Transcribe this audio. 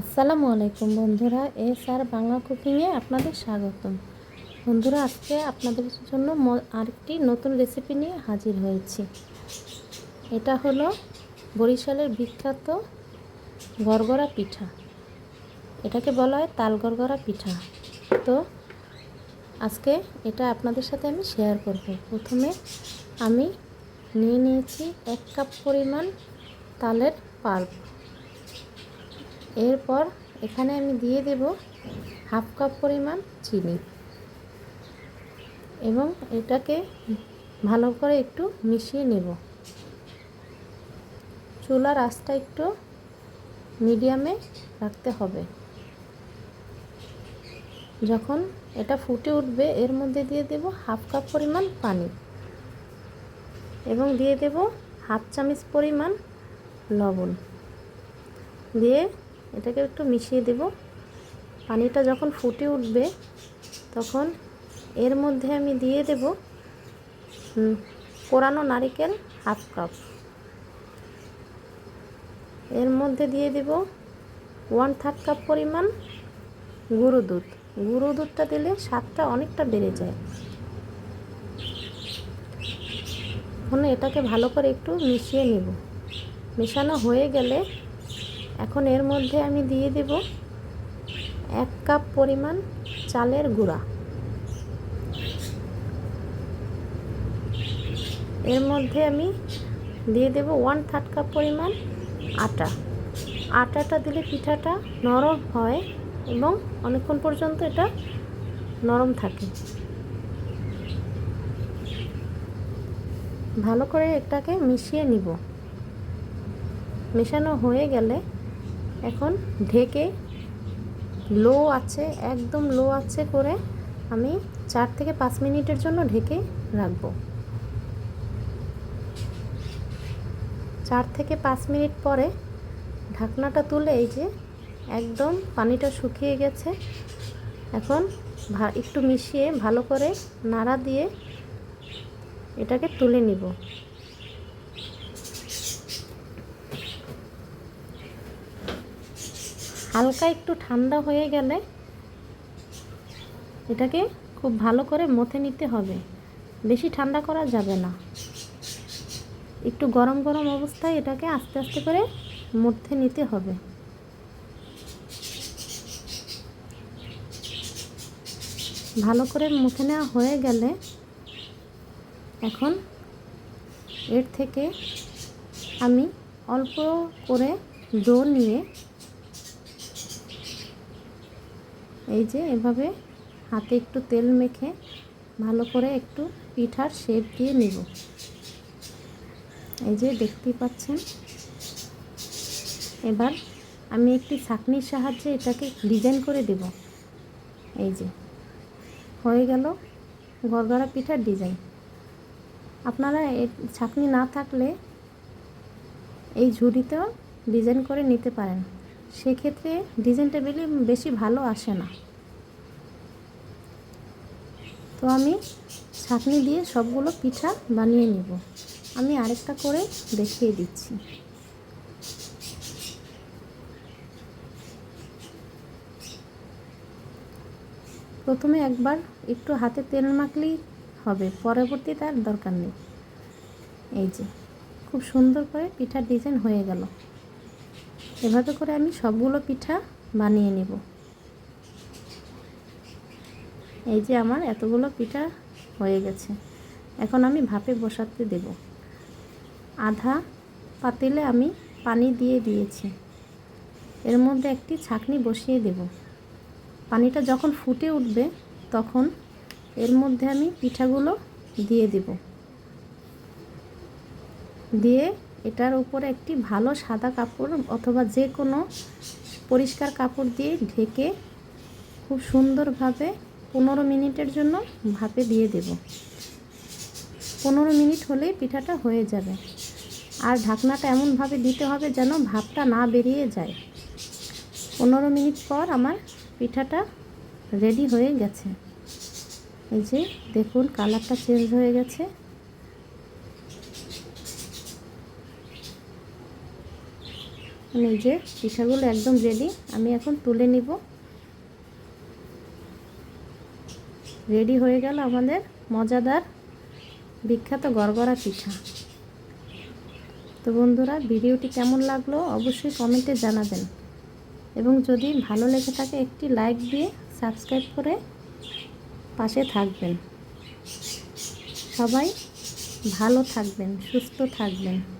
আসসালামু আলাইকুম বন্ধুরা, এস আর বাংলা কুকিংয়ে আপনাদের স্বাগতম। বন্ধুরা, আজকে আপনাদের জন্য আরেকটি নতুন রেসিপি নিয়ে হাজির হয়েছি। এটা হলো বরিশালের বিখ্যাত গড়গড়া পিঠা। এটাকে বলা হয় তাল গড়গড়া পিঠা। তো আজকে এটা আপনাদের সাথে আমি শেয়ার করব। প্রথমে আমি নিয়ে নিয়েছি এক কাপ পরিমাণ তালের পাল্প এরপর এখানে আমি দিয়ে দেব হাফ কাপ পরিমাণ চিনি এবং এটাকে ভালো করে একটু মিশিয়ে নেব। চুলার আঁচটা একটু মিডিয়ামে রাখতে হবে। যখন এটা ফুটে উঠবে, এর মধ্যে দিয়ে দেব হাফ কাপ পরিমাণ পানি এবং দিয়ে দেব হাফ চামচ পরিমাণ লবণ। দিয়ে এটাকে একটু মিশিয়ে দেব। পানিটা যখন ফুটে উঠবে, তখন এর মধ্যে আমি দিয়ে দেব কোরানো নারিকেল হাফ কাপ। এর মধ্যে দিয়ে দেব ওয়ান থার্ড কাপ পরিমাণ গুঁড়ো দুধ। গুঁড়ো দুধটা দিলে স্বাদটা অনেকটা বেড়ে যায়। এখন এটাকে ভালো করে একটু মিশিয়ে নেব। মেশানো হয়ে গেলে এখন এর মধ্যে আমি দিয়ে দেব এক কাপ পরিমাণ চালের গুঁড়া। এর মধ্যে আমি দিয়ে দেব ওয়ান থার্ড কাপ পরিমাণ আটা। আটাটা দিলে পিঠাটা নরম হয় এবং অনেকক্ষণ পর্যন্ত এটা নরম থাকে। ভালো করে এটাকে মিশিয়ে নিব। মেশানো হয়ে গেলে এখন ঢেকে লো আছে, একদম লো আছে করে আমি চার থেকে পাঁচ মিনিটের জন্য ঢেকে রাখব। চার থেকে পাঁচ মিনিট পরে ঢাকনাটা তুলে এই যে একদম পানিটা শুকিয়ে গেছে, এখন একটু মিশিয়ে ভালো করে নাড়া দিয়ে এটাকে তুলে নিব। হালকা একটু ঠান্ডা হয়ে গেলে এটাকে খুব ভালো করে মথে নিতে হবে। বেশি ঠান্ডা করা যাবে না। একটু গরম গরম অবস্থায় এটাকে আস্তে আস্তে করে মধ্যে নিতে হবে। ভালো করে মুখে নেওয়া হয়ে গেলে এখন এর থেকে আমি অল্প করে ডো নিয়ে এই যে এভাবে হাতে একটু তেল মেখে ভালো করে একটু পিঠার শেপ দিয়ে নেব। এই যে দেখতেই পাচ্ছেন। এবার আমি একটি ছাঁকনির সাহায্যে এটাকে ডিজাইন করে দেব। এই যে, হয়ে গেল গড়গড়া পিঠার ডিজাইন। আপনারা ছাঁকনি না থাকলে এই ঝুড়িতেও ডিজাইন করে নিতে পারেন। সেক্ষেত্রে ডিজাইনটা বেলি বেশি ভালো আসে না। তো আমি ছাঁকনি দিয়ে সবগুলো পিঠা বানিয়ে নেব। আমি আরেকটা করে দেখিয়ে দিচ্ছি। প্রথমে একবার একটু হাতে তেল মাখলেই হবে পরবর্তী তার দরকার নেই। এই যে, খুব সুন্দর করে পিঠার ডিজাইন হয়ে গেল। এভাবে করে আমি সবগুলো পিঠা বানিয়ে নেব। এই যে আমার এতগুলো পিঠা হয়ে গেছে। এখন আমি ভাপে বসাতে দেব। আধা পাতিলে আমি পানি দিয়ে দিয়েছি। এর মধ্যে একটি ছাঁকনি বসিয়ে দেব। পানিটা যখন ফুটে উঠবে, তখন এর মধ্যে আমি পিঠাগুলো দিয়ে দেব। দিয়ে এটার উপরে একটি ভালো সাদা কাপড় অথবা যে কোনো পরিষ্কার কাপড় দিয়ে ঢেকে খুব সুন্দরভাবে পনেরো মিনিটের জন্য ভাপে দিয়ে দেব। পনেরো মিনিট হলেই পিঠাটা হয়ে যাবে। আর ঢাকনাটা এমনভাবে দিতে হবে যেন ভাপটা না বেরিয়ে যায়। পনেরো মিনিট পর আমার পিঠাটা রেডি হয়ে গেছে। এই যে দেখুন, কালারটা চেঞ্জ হয়ে গেছে। এই যে পিঠাগুলো একদম রেডি আমি এখন তুলে নিব। রেডি হয়ে গেল আমাদের মজাদার বিখ্যাত গড়গড়া পিঠা। তো বন্ধুরা, ভিডিওটি কেমন লাগল অবশ্যই কমেন্টে জানাবেন। এবং যদি ভালো লেগে থাকে, একটি লাইক দিয়ে সাবস্ক্রাইব করে পাশে থাকবেন। সবাই ভালো থাকবেন, সুস্থ থাকবেন।